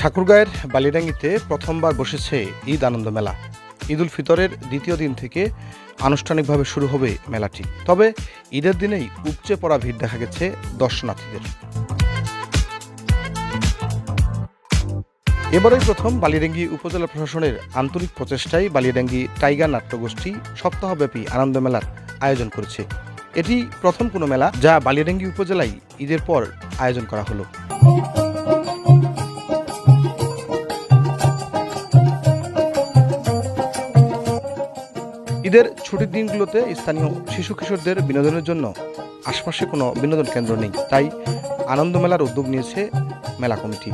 ঠাকুরগাঁয়ের বালিডাঙ্গিতে প্রথমবার বসেছে ঈদ আনন্দ মেলা। ঈদ উল ফিতরের দ্বিতীয় দিন থেকে আনুষ্ঠানিকভাবে শুরু হবে মেলাটি। তবে ঈদের দিনেই উপচে পড়া ভিড় দেখা গেছে দর্শনার্থীদের। এবারই প্রথম বালিডাঙ্গি উপজেলা প্রশাসনের আন্তরিক প্রচেষ্টায় বালিডাঙ্গি টাইগার নাট্যগোষ্ঠী সপ্তাহব্যাপী আনন্দ মেলার আয়োজন করেছে। এটি প্রথম কোনো মেলা যা বালিডাঙ্গি উপজেলায় ঈদের পর আয়োজন করা হলো। ঈদের ছুটির দিনগুলোতে স্থানীয় শিশু কিশোরদের বিনোদনের জন্য আশপাশে কোনো বিনোদন কেন্দ্র নেই। তাই আনন্দ মেলার উদ্যোগ নিয়েছে মেলা কমিটি।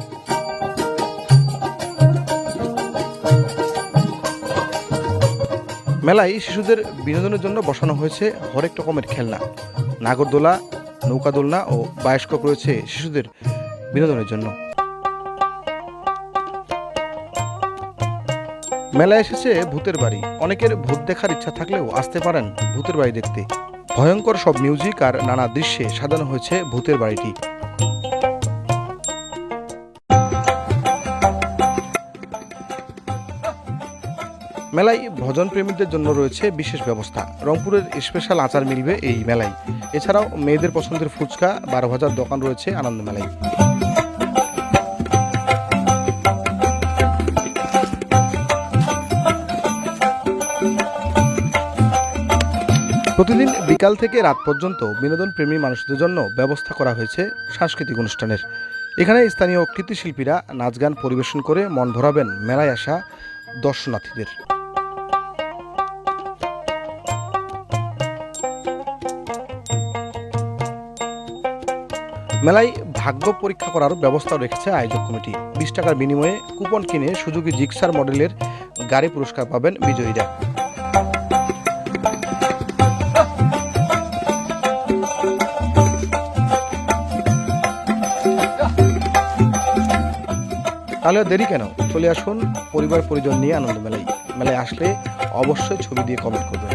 মেলায় শিশুদের বিনোদনের জন্য বসানো হয়েছে হরেক রকমের খেলনা। নাগরদোলা নৌকা দোলনা ও বায়োস্কোপ রয়েছে শিশুদের বিনোদনের জন্য। মেলায় এসেছে ভূতের বাড়ি। অনেকের ভূত দেখার ইচ্ছা থাকলেও আসতে পারেন ভূতের বাড়ি দেখতে। ভয়ঙ্কর সব মিউজিক আর নানা দৃশ্যে সাজানো হয়েছে ভূতের বাড়িটি। মেলায় ভজন প্রেমীদের জন্য রয়েছে বিশেষ ব্যবস্থা। রংপুরের স্পেশাল আচার মিলবে এই মেলায়। এছাড়াও মেয়েদের পছন্দের ফুচকা, বারো হাজার দোকান রয়েছে আনন্দ মেলায়। প্রতিদিন বিকাল থেকে রাত পর্যন্ত বিনোদন প্রেমী মানুষদের জন্য ব্যবস্থা করা হয়েছে সাংস্কৃতিক অনুষ্ঠানের। এখানে স্থানীয় কৃতিশিল্পীরা নাচ গান পরিবেশন করে মন ভরাবেন মেলায় আসা দর্শনার্থীদের। মেলায় ভাগ্য পরীক্ষা করার ব্যবস্থা রেখেছে আয়োজক কমিটি। বিশ টাকার বিনিময়ে কুপন কিনে সুযোগী জিক্সার মডেলের গাড়ি পুরস্কার পাবেন বিজয়ীরা। তাহলে দেরি কেন? চলে আসুন পরিবার পরিজন নিয়ে আনন্দ মেলায় মেলায় আসলে অবশ্যই ছবি দিয়ে কমেন্ট করবেন।